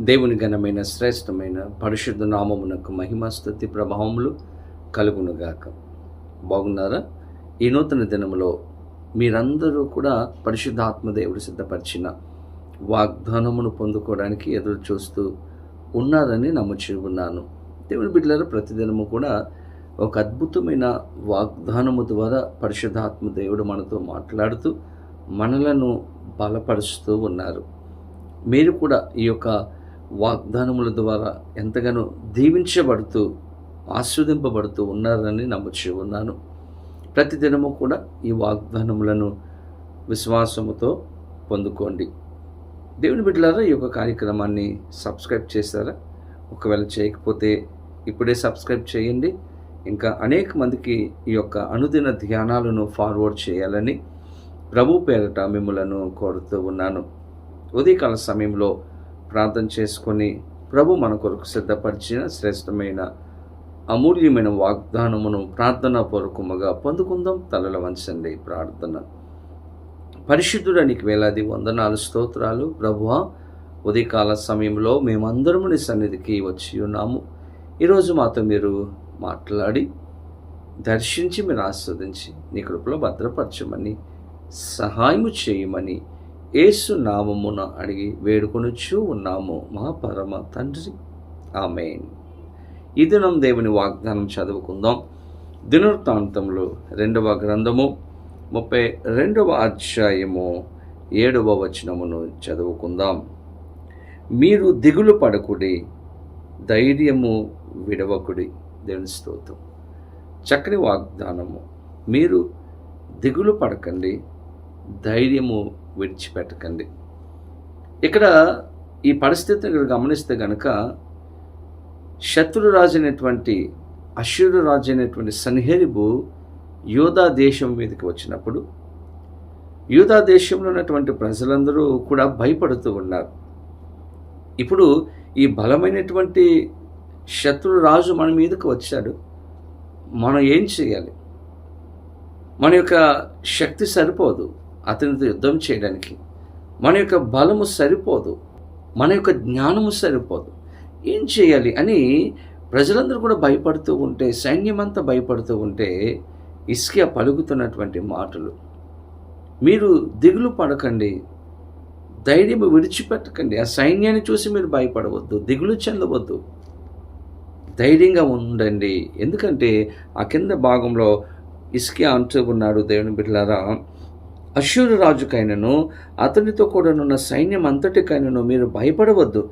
దేవుని ఘనమైన శ్రేష్టమైన పరిశుద్ధ నామమునకు మహిమస్థుతి ప్రభావములు కలుగునుగాక. బాగున్నారా? ఈ నూతన దినములో మీరందరూ కూడా పరిశుద్ధాత్మ దేవుడు సిద్ధపరిచిన వాగ్దానమును పొందుకోవడానికి ఎదురు చూస్తూ ఉన్నారని నమ్ముచి ఉన్నాను. దేవుని బిడ్డలారా ప్రతిదినము కూడా ఒక అద్భుతమైన వాగ్దానము ద్వారా పరిశుద్ధాత్మ దేవుడు మనతో మాట్లాడుతూ మనలను బలపరుస్తూ ఉన్నారు. మీరు కూడా ఈ యొక్క వాగ్దానముల ద్వారా ఎంతగానో దీవించబడుతూ ఆస్వాదింపబడుతూ ఉన్నారని నమ్ముచూ ఉన్నాను. ప్రతిదినము కూడా ఈ వాగ్దానములను విశ్వాసముతో పొందుకోండి. దేవుని బిడ్డలారా ఈ యొక్క కార్యక్రమాన్ని సబ్స్క్రైబ్ చేశారా? ఒకవేళ చేయకపోతే ఇప్పుడే సబ్స్క్రైబ్ చేయండి. ఇంకా అనేక మందికి ఈ యొక్క అనుదిన ధ్యానాలను ఫార్వర్డ్ చేయాలని ప్రభు పేరట మిమ్మలను కోరుతూ ఉన్నాను. ఉదయకాల సమయంలో ప్రార్థన చేసుకొని ప్రభు మన కొరకు సిద్ధపరిచిన శ్రేష్టమైన అమూల్యమైన వాగ్దానమును ప్రార్థన పూర్వకముగా పొందుకుందాం. తలల వంచండి ప్రార్థన. పరిశుద్ధుడ నీకు వేలాది వందనాలు స్తోత్రాలు. ప్రభువ ఉదయకాల సమయంలో మేమందరము నీ సన్నిధికి వచ్చి ఉన్నాము. ఈరోజు మాతో మీరు మాట్లాడి దర్శించి మీరు ఆస్వాదించి నీ కృపలో భద్రపరచమని సహాయము చేయమని యేసు నామమున అడిగి వేడుకొనుచూ ఉన్నాము మా పరమ తండ్రి. ఆమెన్. ఈ దినం దేవుని వాగ్దానం చదువుకుందాం. దినవృత్తాంతంలో రెండవ గ్రంథము ముప్పై రెండవ అధ్యాయము ఏడవ వచనమును చదువుకుందాం. మీరు దిగులు పడకుడి ధైర్యము విడవకుడి. దేవుని స్తోత్రం. చక్కని వాగ్దానము మీరు దిగులు పడకండి ధైర్యము విడిచిపెట్టకండి. ఇక్కడ ఈ పరిస్థితిని ఇక్కడ గమనిస్తే గనక శత్రు రాజు అయినటువంటి అశ్వరు రాజు అయినటువంటి సన్హెరిబు యూదా దేశం మీదకి వచ్చినప్పుడు యూదా దేశంలో ఉన్నటువంటి ప్రజలందరూ కూడా భయపడుతూ ఉన్నారు. ఇప్పుడు ఈ బలమైనటువంటి శత్రు రాజు మన మీదకి వచ్చాడు. మనం ఏం చేయాలి? మన యొక్క శక్తి సరిపోదు. అతనితో యుద్ధం చేయడానికి. మన యొక్క బలము సరిపోదు. మన యొక్క జ్ఞానము సరిపోదు. ఏం చేయాలి అని ప్రజలందరూ కూడా భయపడుతూ ఉంటే సైన్యమంతా భయపడుతూ ఉంటే ఇస్కియా పలుకుతున్నటువంటి మాటలు. మీరు దిగులు పడకండి. ధైర్యం విడిచిపెట్టకండి. ఆ సైన్యాన్ని చూసి మీరు భయపడవద్దు. దిగులు చెందవద్దు. ధైర్యంగా ఉండండి. ఎందుకంటే ఆ కింద భాగంలో ఇస్కియా అంటూ ఉన్నాడు దేవుని బిడ్డలారా అశ్వరు రాజుకైనను అతనితో కూడానున్న సైన్యం అంతటికైనను మీరు భయపడవద్దు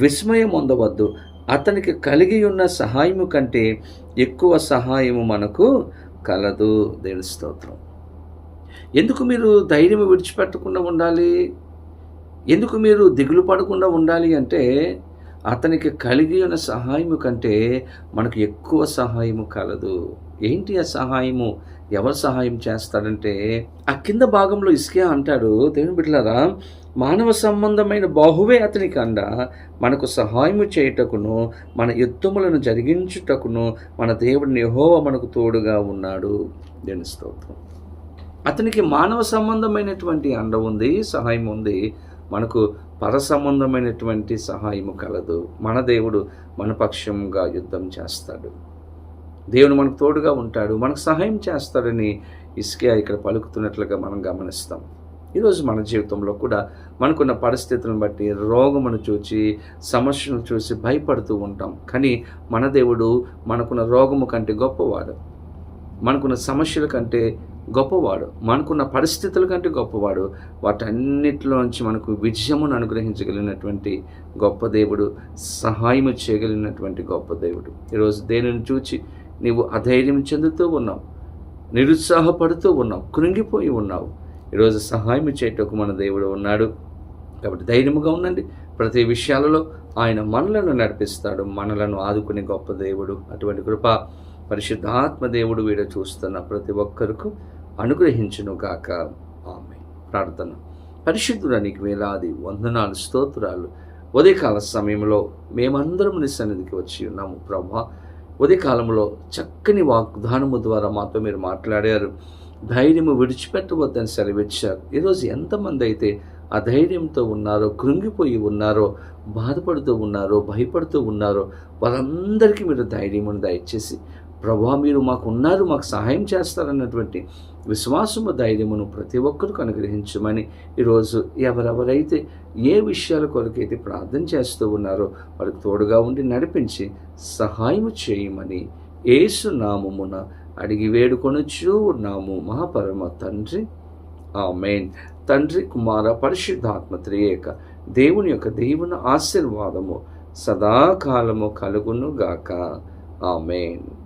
విస్మయం పొందవద్దు అతనికి కలిగి ఉన్న సహాయము కంటే ఎక్కువ సహాయము మనకు కలదు. దేవుని స్తోత్రం. ఎందుకు మీరు ధైర్యం విడిచిపెట్టకుండా ఉండాలి? ఎందుకు మీరు దిగులు పడకుండా ఉండాలి అంటే అతనికి కలిగి ఉన్న సహాయము కంటే మనకు ఎక్కువ సహాయము కలదు. ఏంటి ఆ సహాయము? ఎవరు సహాయం చేస్తాడంటే ఆ కింద భాగంలో ఇసుకే అంటాడు దేవుని బిడ్డలారా మానవ సంబంధమైన బాహువే అతనికి అండ. మనకు సహాయము చేయుటకును మన యుద్ధములను జరిగించుటకును మన దేవుడిని యెహోవ మనకు తోడుగా ఉన్నాడు. దేని స్తోత్రం. అతనికి మానవ సంబంధమైనటువంటి అండ ఉంది సహాయం ఉంది. మనకు పర సంబంధమైనటువంటి సహాయము కలదు. మన దేవుడు మన పక్షంగా యుద్ధం చేస్తాడు. దేవుడు మనకు తోడుగా ఉంటాడు. మనకు సహాయం చేస్తాడని ఇసుకే ఇక్కడ పలుకుతున్నట్లుగా మనం గమనిస్తాం. ఈరోజు మన జీవితంలో కూడా మనకున్న పరిస్థితులను బట్టి రోగమును చూసి సమస్యను చూసి భయపడుతూ ఉంటాం. కానీ మన దేవుడు మనకున్న రోగము కంటే గొప్పవాడు. మనకున్న సమస్యల కంటే గొప్పవాడు. మనకున్న పరిస్థితుల కంటే గొప్పవాడు. వాటన్నిటిలోంచి మనకు విజయమును అనుగ్రహించగలిగినటువంటి గొప్ప దేవుడు సహాయము చేయగలిగినటువంటి గొప్ప దేవుడు. ఈరోజు దేనిని చూచి నీవు అధైర్యం చెందుతూ ఉన్నావు నిరుత్సాహపడుతూ ఉన్నావు కృంగిపోయి ఉన్నావు. ఈరోజు సహాయం చేయటకు మన దేవుడు ఉన్నాడు. కాబట్టి ధైర్యముగా ఉండండి. ప్రతి విషయాలలో ఆయన మనలను నడిపిస్తాడు మనలను ఆదుకునే గొప్ప దేవుడు. అటువంటి కృప పరిశుద్ధాత్మ దేవుడు వీడ చూస్తున్న ప్రతి ఒక్కరికి అనుగ్రహించునుగాక. ఆమె ప్రార్థన. పరిశుద్ధుడ నీకు వేలాది వందనాలు స్తోత్రాలు. ఉదయకాల సమయంలో మేమందరం నీ సన్నిధికి వచ్చి ఉన్నాము ప్రభా. ఉదయకాలంలో చక్కని వాగ్దానము ద్వారా మాతో మీరు మాట్లాడారు. ధైర్యము విడిచిపెట్టవద్దని సెలవిచ్చారు. ఈరోజు ఎంతమంది అయితే ధైర్యంతో ఉన్నారో కృంగిపోయి ఉన్నారో బాధపడుతూ ఉన్నారో భయపడుతూ ఉన్నారో వారందరికీ మీరు ధైర్యమును దయచేసి ప్రభా మీరు మాకు ఉన్నారు మాకు సహాయం చేస్తారన్నటువంటి విశ్వాసము ధైర్యమును ప్రతి ఒక్కరికి అనుగ్రహించమని ఈరోజు ఎవరెవరైతే ఏ విషయాల కొరకైతే ప్రార్థన చేస్తూ ఉన్నారో వారికి తోడుగా ఉండి నడిపించి సహాయం చేయమని ఏసు నామమున అడిగి వేడుకొనొచ్చు ఉన్నాము. మహాపరమ తండ్రి. ఆ మెయిన్ తండ్రి కుమార పరిశుద్ధాత్మ త్రియేక దేవుని యొక్క దేవుని ఆశీర్వాదము సదాకాలము కలుగును గాక ఆమెన్.